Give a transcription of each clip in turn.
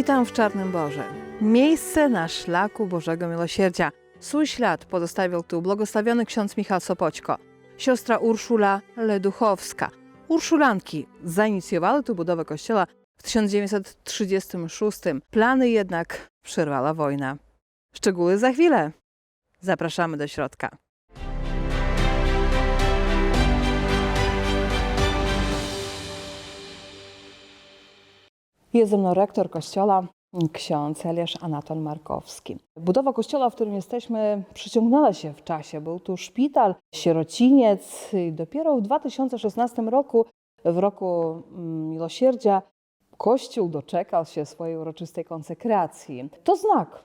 Witam w Czarnym Boże. Miejsce na szlaku Bożego Miłosierdzia. Swój ślad pozostawił tu błogosławiony ksiądz Michał Sopoćko, siostra Urszula Leduchowska. Urszulanki zainicjowały tu budowę kościoła w 1936. Plany jednak przerwała wojna. Szczegóły za chwilę. Zapraszamy do środka. Jest ze mną rektor kościoła, ksiądz Eliasz Anatol Markowski. Budowa kościoła, w którym jesteśmy, przyciągnęła się w czasie. Był tu szpital, sierociniec i dopiero w 2016 roku, w roku mm, miłosierdzia, kościół doczekał się swojej uroczystej konsekracji. To znak,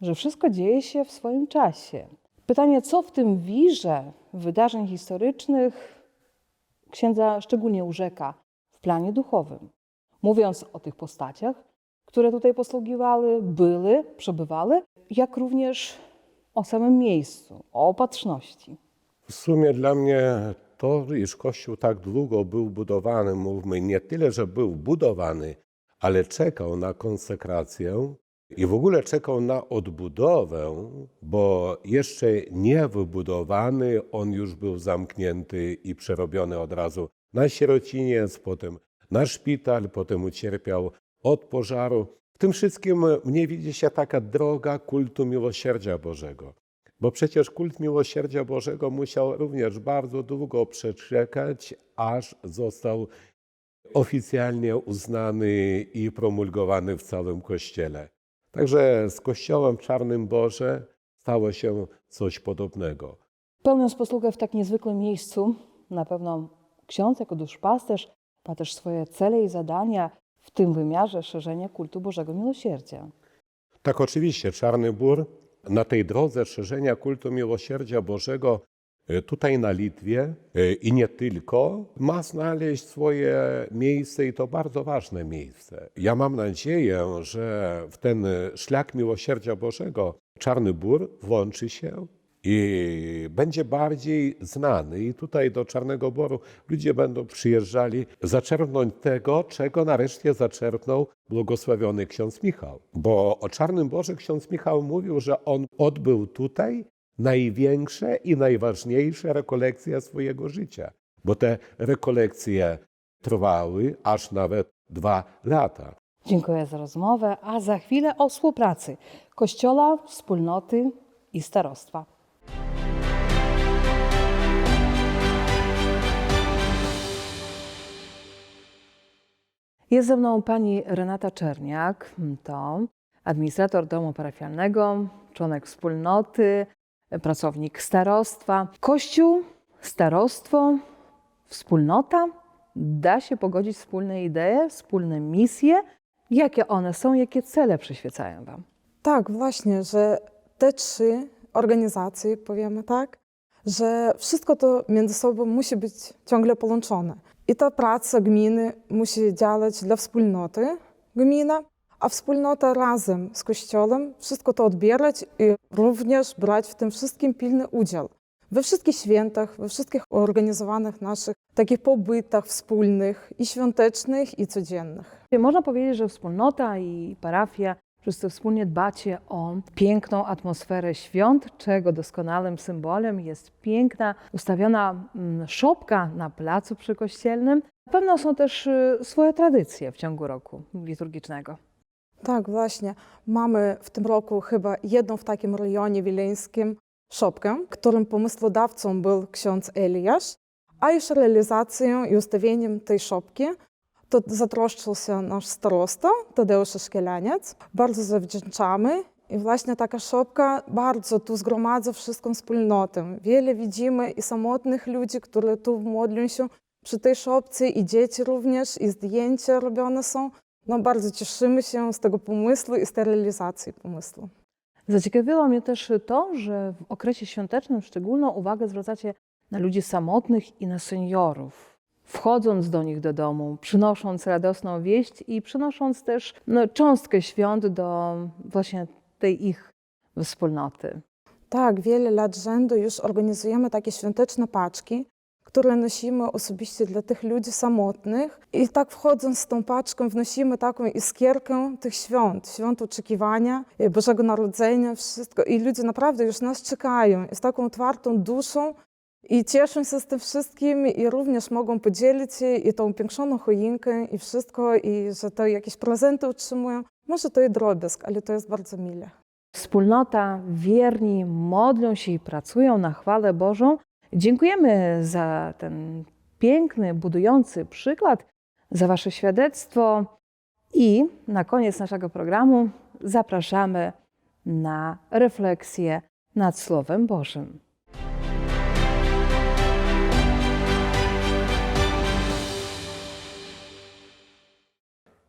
że wszystko dzieje się w swoim czasie. Pytanie, co w tym wirze wydarzeń historycznych księdza szczególnie urzeka w planie duchowym? Mówiąc o tych postaciach, które tutaj posługiwały, były, przebywały, jak również o samym miejscu, o opatrzności. W sumie dla mnie to, iż Kościół tak długo był budowany, mówmy, nie tyle, że był budowany, ale czekał na konsekrację i w ogóle czekał na odbudowę, bo jeszcze nie wybudowany, on już był zamknięty i przerobiony od razu na sierociniec, potem na szpital, potem ucierpiał od pożaru. W tym wszystkim mnie widzi się taka droga kultu miłosierdzia Bożego. Bo przecież kult miłosierdzia Bożego musiał również bardzo długo przeczekać, aż został oficjalnie uznany i promulgowany w całym Kościele. Także z Kościołem Czarnym Boże stało się coś podobnego. Pełniąc posługę w tak niezwykłym miejscu, na pewno ksiądz jako duszpasterz ma też swoje cele i zadania w tym wymiarze szerzenia kultu Bożego Miłosierdzia. Tak, oczywiście, Czarny Bór na tej drodze szerzenia kultu miłosierdzia Bożego e, tutaj na Litwie e, i nie tylko, ma znaleźć swoje miejsce i to bardzo ważne miejsce. Ja mam nadzieję, że w ten szlak miłosierdzia Bożego Czarny Bór włączy się i będzie bardziej znany. I tutaj do Czarnego Boru ludzie będą przyjeżdżali zaczerpnąć tego, czego nareszcie zaczerpnął błogosławiony ksiądz Michał. Bo o Czarnym Borze ksiądz Michał mówił, że on odbył tutaj największe i najważniejsze rekolekcje swojego życia. Bo te rekolekcje trwały aż nawet dwa lata. Dziękuję za rozmowę, a za chwilę o współpracy Kościoła, wspólnoty i starostwa. Jest ze mną pani Renata Czerniak, to administrator domu parafialnego, członek wspólnoty, pracownik starostwa. Kościół, starostwo, wspólnota. Da się pogodzić wspólne idee, wspólne misje. Jakie one są, jakie cele przyświecają Wam? Tak, właśnie, że te trzy organizacje, powiemy tak, że wszystko to między sobą musi być ciągle połączone. I ta praca gminy musi działać dla wspólnoty gminy, a wspólnota razem z Kościołem wszystko to odbierać i również brać w tym wszystkim pilny udział. We wszystkich świętach, we wszystkich organizowanych naszych takich pobytach wspólnych i świątecznych, i codziennych. Można powiedzieć, że wspólnota i parafia wszyscy wspólnie dbacie o piękną atmosferę świąt, czego doskonałym symbolem jest piękna, ustawiona mm, szopka na placu przykościelnym. Na pewno są też y, swoje tradycje w ciągu roku liturgicznego. Tak, właśnie. Mamy w tym roku chyba jedną w takim rejonie wileńskim szopkę, którym pomysłodawcą był ksiądz Eliasz, a już realizacją i ustawieniem tej szopki to zatroszczył się nasz starosta Tadeusz Szkielaniec. Bardzo zawdzięczamy. I właśnie taka szopka bardzo tu zgromadza wszystką wspólnotę. Wiele widzimy i samotnych ludzi, którzy tu modlą się przy tej szopce, i dzieci również, i zdjęcia robione są. No bardzo cieszymy się z tego pomysłu i z tej realizacji pomysłu. Zaciekawiło mnie też to, że w okresie świątecznym szczególną uwagę zwracacie na ludzi samotnych i na seniorów. Wchodząc do nich do domu, przynosząc radosną wieść i przynosząc też no, cząstkę świąt do właśnie tej ich wspólnoty. Tak, wiele lat rzędu już organizujemy takie świąteczne paczki, które nosimy osobiście dla tych ludzi samotnych. I tak wchodząc z tą paczką, wnosimy taką iskierkę tych świąt, świąt oczekiwania, e, Bożego Narodzenia, wszystko. I ludzie naprawdę już nas czekają z taką otwartą duszą i cieszą się z tym wszystkim i również mogą podzielić się i tą upiększoną choinkę i wszystko, i że to jakieś prezenty otrzymują. Może to i drobiazg, ale to jest bardzo mile. Wspólnota, wierni modlą się i pracują na chwałę Bożą. Dziękujemy za ten piękny, budujący przykład, za Wasze świadectwo. I na koniec naszego programu zapraszamy na refleksję nad Słowem Bożym.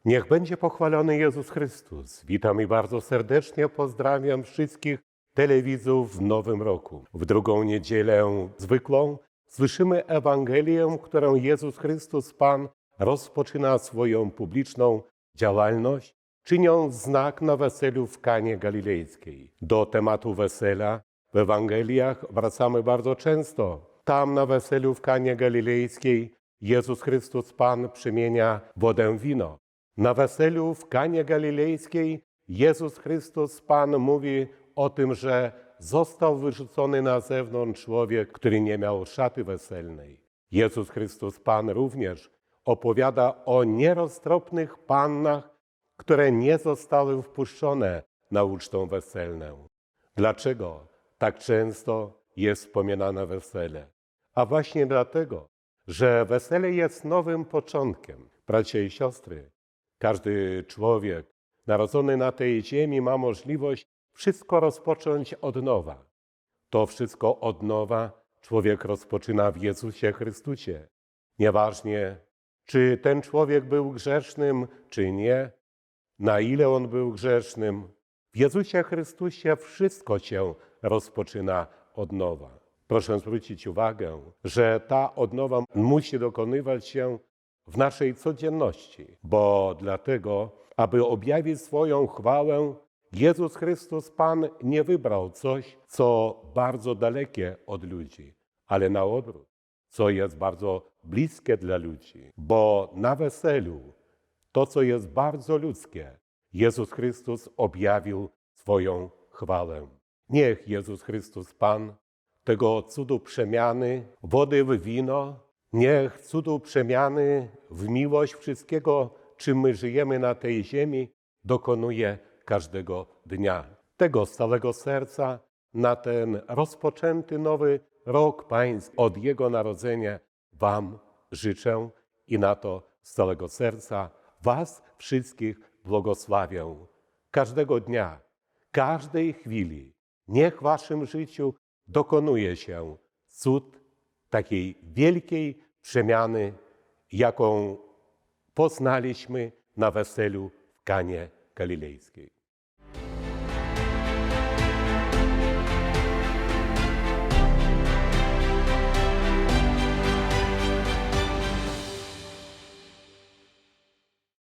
Niech będzie pochwalony Jezus Chrystus. Witam i bardzo serdecznie pozdrawiam wszystkich telewidzów w nowym roku. W drugą niedzielę zwykłą słyszymy Ewangelię, którą Jezus Chrystus Pan rozpoczyna swoją publiczną działalność, czyniąc znak na weselu w Kanie Galilejskiej. Do tematu wesela w Ewangeliach wracamy bardzo często. Tam na weselu w Kanie Galilejskiej Jezus Chrystus Pan przemienia wodę w wino. Na weselu w Kanie Galilejskiej Jezus Chrystus Pan mówi o tym, że został wyrzucony na zewnątrz człowiek, który nie miał szaty weselnej. Jezus Chrystus Pan również opowiada o nieroztropnych pannach, które nie zostały wpuszczone na ucztę weselną. Dlaczego tak często jest wspominane wesele? A właśnie dlatego, że wesele jest nowym początkiem. Bracia i siostry, każdy człowiek narodzony na tej ziemi ma możliwość wszystko rozpocząć od nowa. To wszystko od nowa człowiek rozpoczyna w Jezusie Chrystusie. Nieważnie, czy ten człowiek był grzesznym, czy nie, na ile on był grzesznym, w Jezusie Chrystusie wszystko się rozpoczyna od nowa. Proszę zwrócić uwagę, że ta odnowa musi dokonywać się w naszej codzienności, bo dlatego, aby objawić swoją chwałę, Jezus Chrystus Pan nie wybrał coś, co bardzo dalekie od ludzi, ale na odwrót, co jest bardzo bliskie dla ludzi, bo na weselu to, co jest bardzo ludzkie, Jezus Chrystus objawił swoją chwałę. Niech Jezus Chrystus Pan tego cudu przemiany wody w wino, niech cudu przemiany w miłość wszystkiego, czym my żyjemy na tej ziemi, dokonuje każdego dnia. Tego z całego serca na ten rozpoczęty nowy rok Pański od Jego narodzenia Wam życzę i na to z całego serca Was wszystkich błogosławię. Każdego dnia, każdej chwili, niech w Waszym życiu dokonuje się cud takiej wielkiej przemiany, jaką poznaliśmy na weselu w Kanie Galilejskiej.